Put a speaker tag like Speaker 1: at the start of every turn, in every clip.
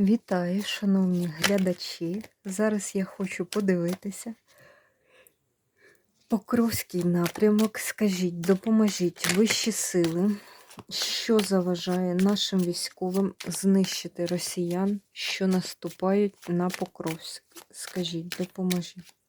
Speaker 1: Вітаю, шановні глядачі. Зараз я хочу подивитися. Покровський напрямок. Скажіть, допоможіть вищі сили, що заважає нашим військовим знищити росіян, що наступають на Покровськ. Скажіть, допоможіть.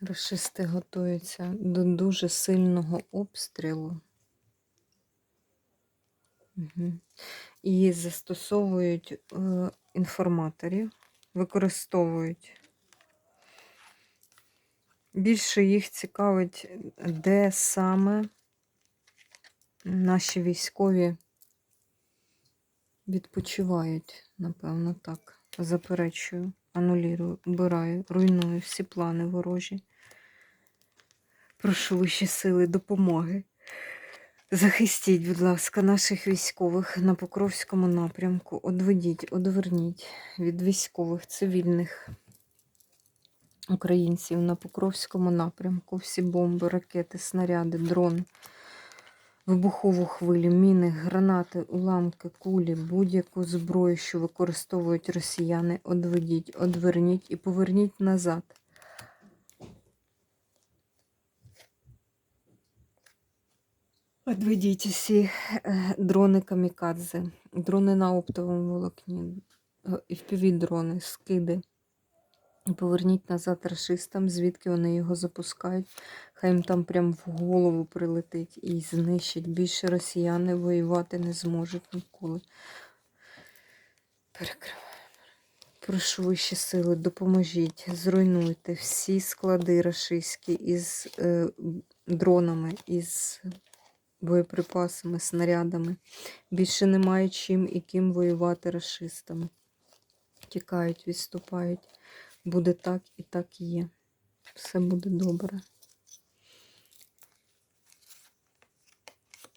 Speaker 1: Рашисти готуються до дуже сильного обстрілу. Угу. І застосовують е, інформаторів, використовують. Більше їх цікавить, де саме наші військові відпочивають, напевно, так. Заперечую, анулірую, убираю, руйную всі плани ворожі. Прошу вищі сили допомоги. Захистіть, будь ласка, наших військових на Покровському напрямку. Одведіть, одверніть від військових цивільних українців на Покровському напрямку. Всі бомби, ракети, снаряди, дрон, вибухову хвилю, міни, гранати, уламки, кулі, будь-яку зброю, що використовують росіяни. Одведіть, одверніть і поверніть назад. Відведіть усі е, дрони камікадзе, дрони на оптовому волокні, FPV-дрони, скиди. Поверніть назад рашистам, звідки вони його запускають. Хай їм там прям в голову прилетить і знищить. Більше росіяни воювати не зможуть ніколи. Перекриваємо. Прошу вищі сили, допоможіть, зруйнуйте всі склади рашистські із е, дронами, із боєприпасами, снарядами. Більше немає чим і ким воювати расистами. Тікають, відступають. Буде так і так є. Все буде добре.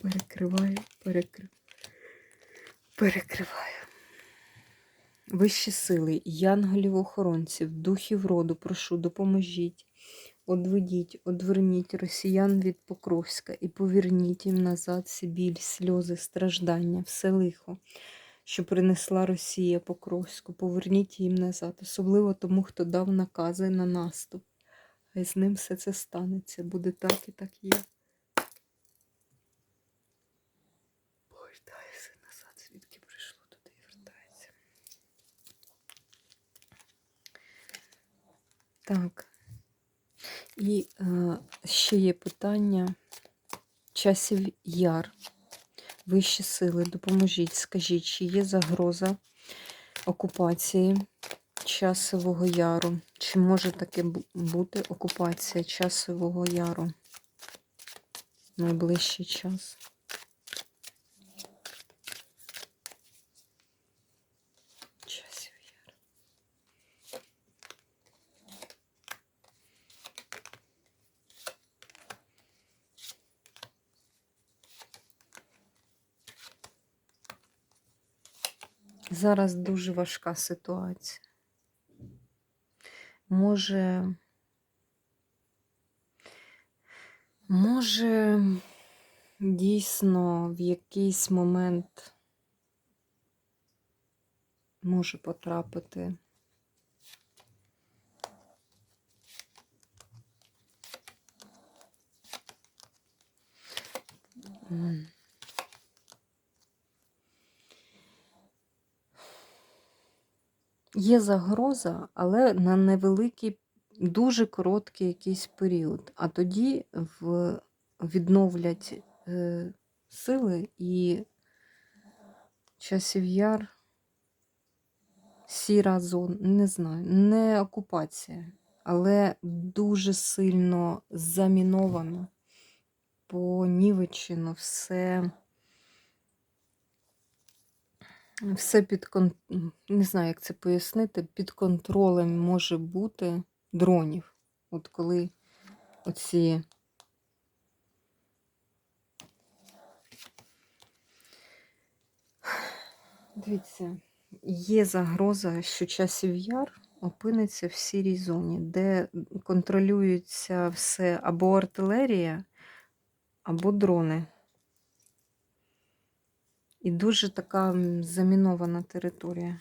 Speaker 1: Перекриваю, перекриваю. Перекриваю. Вищі сили, янголів-охоронців, духів роду, прошу, допоможіть. Одведіть, одверніть росіян від Покровська і поверніть їм назад біль, сльози, страждання, все лихо, що принесла Росія Покровську. Поверніть їм назад, особливо тому, хто дав накази на наступ. Хай з ним все це станеться. Буде так і так є. Повертає все назад, звідки прийшло, туди і вертається. Так. І е, ще є питання часів яр. Вищі сили, допоможіть, скажіть, чи є загроза окупації часового яру? Чи може таке бути окупація часового яру найближчий час? Часів яр. Зараз дуже важка ситуація. Може, може, дійсно в якийсь момент може потрапити. М. Є загроза, але на невеликий, дуже короткий якийсь період. А тоді в, відновлять е, сили і часів яр, сіра зона, не знаю, не окупація, але дуже сильно заміновано, понівечено все. Все під кон... не знаю, як це пояснити, під контролем може бути дронів. От коли оці Дивіться, є загроза, що часів яр опиниться в сірій зоні, де контролюється все або артилерія, або дрони. І дуже така замінована територія.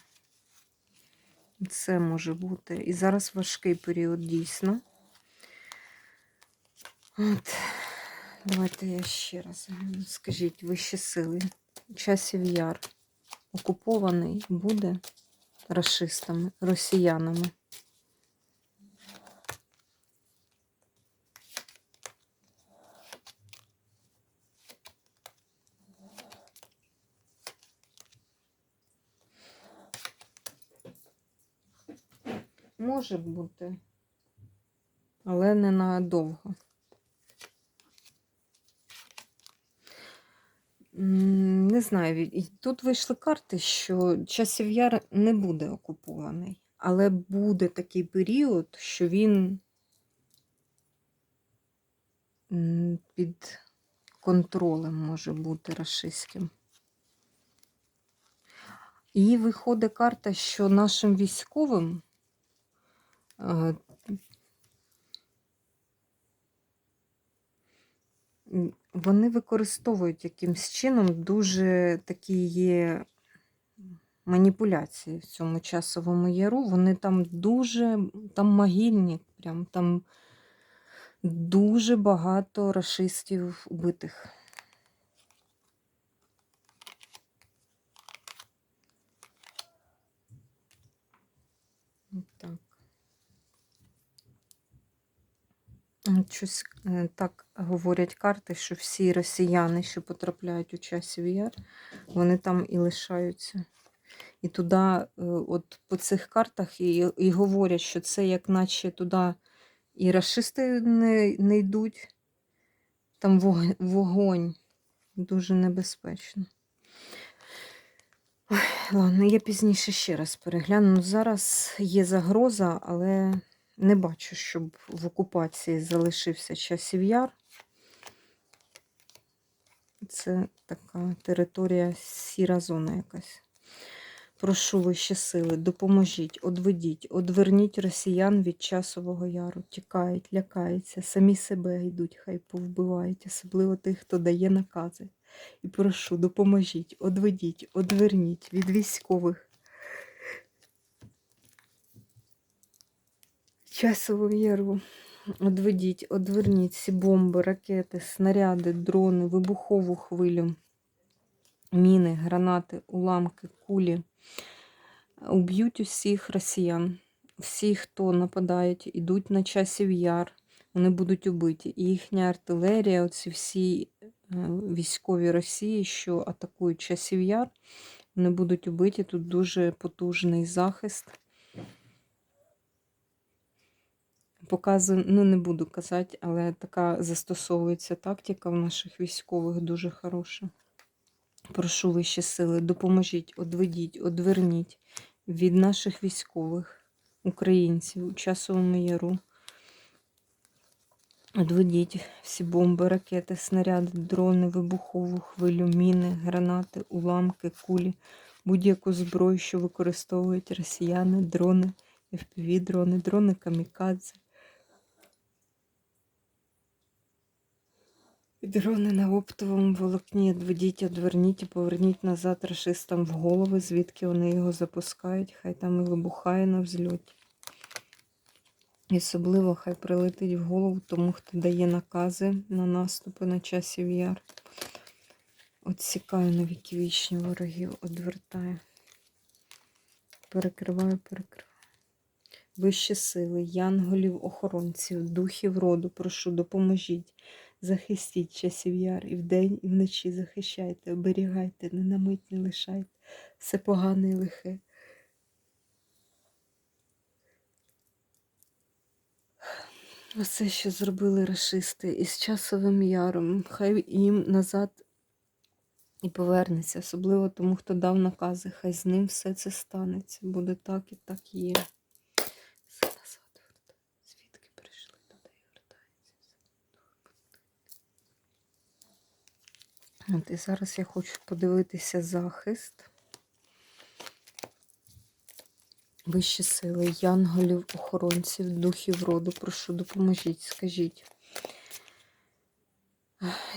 Speaker 1: Це може бути. І зараз важкий період дійсно. От. Давайте я ще раз скажіть, вищі сили. Часів яр окупований буде расистами, росіянами. Може бути, але не надовго. Не знаю, тут вийшли карти, що часів яр не буде окупований, але буде такий період, що він під контролем може бути рашистським. І виходить карта, що нашим військовим вони використовують якимсь чином дуже такі є маніпуляції в цьому часовому яру. Вони там дуже, там могильні, прям там дуже багато рашистів убитих. От Так. М, Щось е, так говорять карти, що всі росіяни, що потрапляють у часів яр, вони там і лишаються. І туди, е, от по цих картах, і, і говорять, що це як наче туди і рашисти не, не йдуть, там вогонь дуже небезпечно. Ой, ладно, я пізніше ще раз перегляну. Ну, Зараз є загроза, але не бачу, щоб в окупації залишився часів яр. Це така територія, сіра зона якась. Прошу вищі сили, допоможіть, одведіть, одверніть росіян від часового яру. Тікають, лякаються, самі себе йдуть, хай повбивають, особливо тих, хто дає накази. І прошу, допоможіть, одведіть, одверніть від військових. Часового яру. Одведіть, одверніть всі бомби, ракети, снаряди, дрони, вибухову хвилю, міни, гранати, уламки, кулі. Уб'ють усіх росіян. Всі, хто нападають, ідуть на часів яр, вони будуть убиті. І їхня артилерія, оці всі е, військові Росії, що атакують часів яр, вони будуть убиті. Тут дуже потужний захист. Показую, ну не буду казати, але така застосовується тактика в наших військових дуже хороша. Прошу вищі сили, допоможіть, одведіть, одверніть від наших військових, українців у часовому яру. Одведіть всі бомби, ракети, снаряди, дрони, вибухову хвилю, міни, гранати, уламки, кулі, будь-яку зброю, що використовують росіяни, дрони, FPV-дрони, дрони камікадзе. Дрони на оптовому волокні одведіть, одверніть і поверніть назад рашистам в голови, звідки вони його запускають. Хай там і вибухає на взльоті. І особливо хай прилетить в голову тому, хто дає накази на наступи на часів яр. Отсікаю на віки вічні ворогів, одвертаю. Перекриваю, перекриваю. Вищі сили, янголів, охоронців, духів роду, прошу, допоможіть. Захистіть часів яр і вдень, і вночі захищайте, оберігайте, не на мить не лишайте. Все погане і лихе. Оце, що зробили рашисти із часовим яром, хай їм назад і повернеться, особливо тому, хто дав накази, хай з ним все це станеться. Буде так і так є. Все назад вертай. Звідки прийшли, туди і вертається. От і зараз я хочу подивитися захист. Вищі сили, янголів, охоронців, духів роду, прошу, допоможіть, скажіть.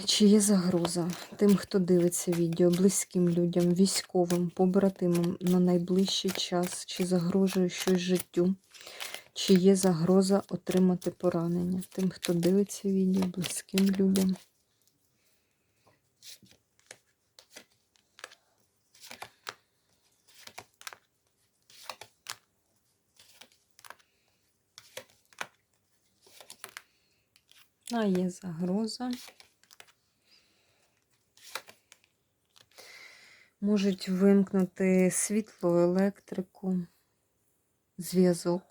Speaker 1: Чи є загроза тим, хто дивиться відео, близьким людям, військовим, побратимам на найближчий час, чи загрожує щось життю, чи є загроза отримати поранення тим, хто дивиться відео, близьким людям? А є загроза. Можуть вимкнути світло, електрику, зв'язок.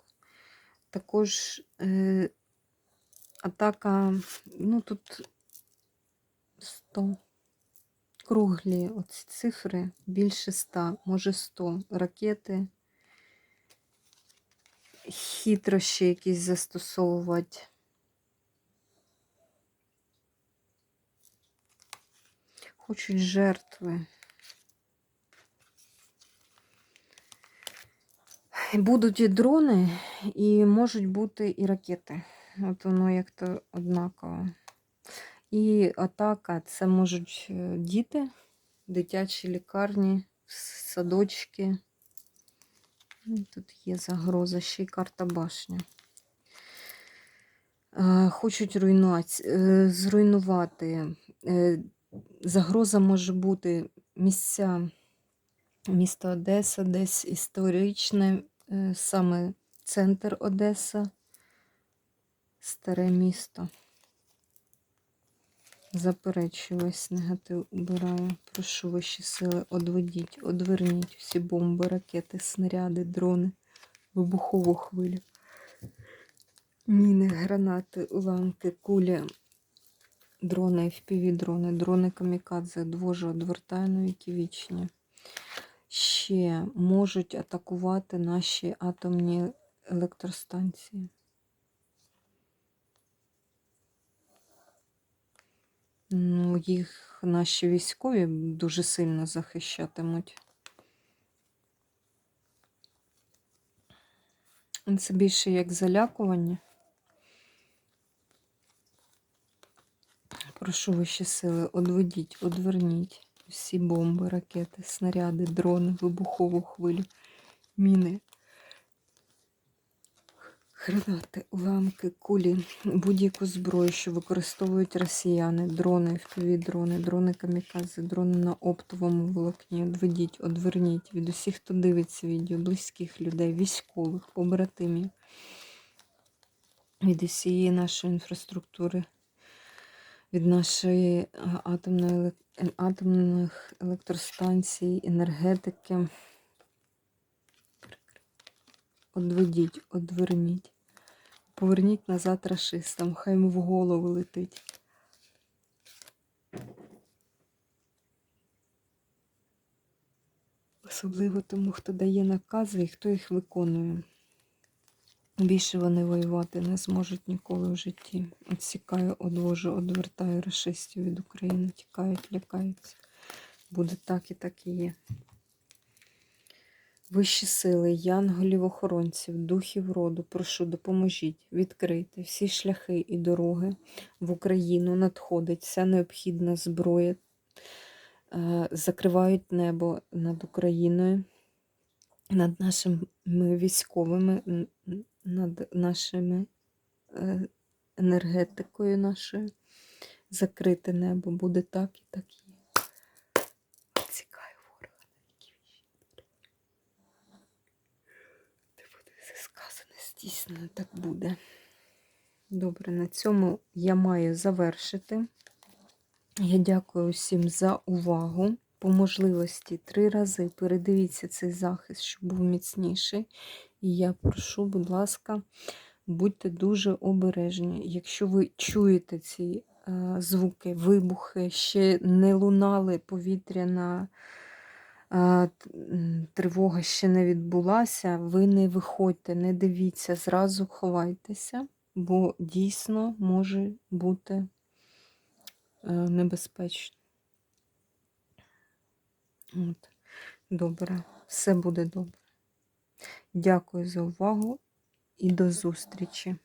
Speaker 1: Також е, атака, ну тут 100. Круглі оці цифри більше 100, може 100 ракети. Хитрощі якісь застосовувати. Хочуть жертви. Будуть і дрони, і можуть бути і ракети. От воно як то однаково. І атака це можуть е, діти, дитячі лікарні, садочки. Ну, Тут є загроза, ще й карта башня. Е, Хочуть руйнуаці... е, зруйнувати. Загроза може бути місця, місто Одеса, десь історичне, саме центр Одеса, старе місто. Заперечую весь негатив убираю. Прошу вищі сили, одведіть, одверніть всі бомби, ракети, снаряди, дрони, вибухову хвилю, міни, гранати, уламки, кулі, дрони, FPV-дрони, дрони камікадзе, двоже одвертаю на віки вічні. Ще можуть атакувати наші атомні електростанції. Ну, їх наші військові дуже сильно захищатимуть. Це більше як залякування. Прошу вищі сили, одведіть, одверніть всі бомби, ракети, снаряди, дрони, вибухову хвилю, міни, гранати, уламки, кулі, будь-яку зброю, що використовують росіяни, дрони, FPV-дрони, дрони камікадзе, дрони на оптовому волокні. Одведіть, одверніть від усіх, хто дивиться відео, близьких людей, військових, побратимів, від усієї нашої інфраструктури, від нашої атомної еле- е, атомних електростанцій, енергетики. Одведіть, одверніть. Поверніть назад рашистам, хай йому в голову летить. Особливо тому, хто дає накази і хто їх виконує. Більше вони воювати не зможуть ніколи в житті. Отсікаю, одвожу, одвертаю рашистів від України, тікають, лякаються. Буде так і так і є. Вищі сили, янголів, охоронців, духів роду, прошу, допоможіть, відкрити всі шляхи і дороги в Україну надходить вся необхідна зброя, е, закривають небо над Україною, над нашими військовими, над нашими е, енергетикою нашою. Закрите небо буде так і так є. Цікаю ворога на віки вічні. Де буде все здійснено, так буде. Добре, на цьому я маю завершити. Я дякую усім за увагу. По можливості три рази передивіться цей захист, щоб був міцніший. І я прошу, будь ласка, будьте дуже обережні. Якщо ви чуєте ці е, звуки, вибухи, ще не лунали повітряна тривога ще не відбулася, ви не виходьте, не дивіться, зразу ховайтеся, бо дійсно може бути е, небезпечно. От. Добре, все буде добре. Дякую за увагу і до зустрічі!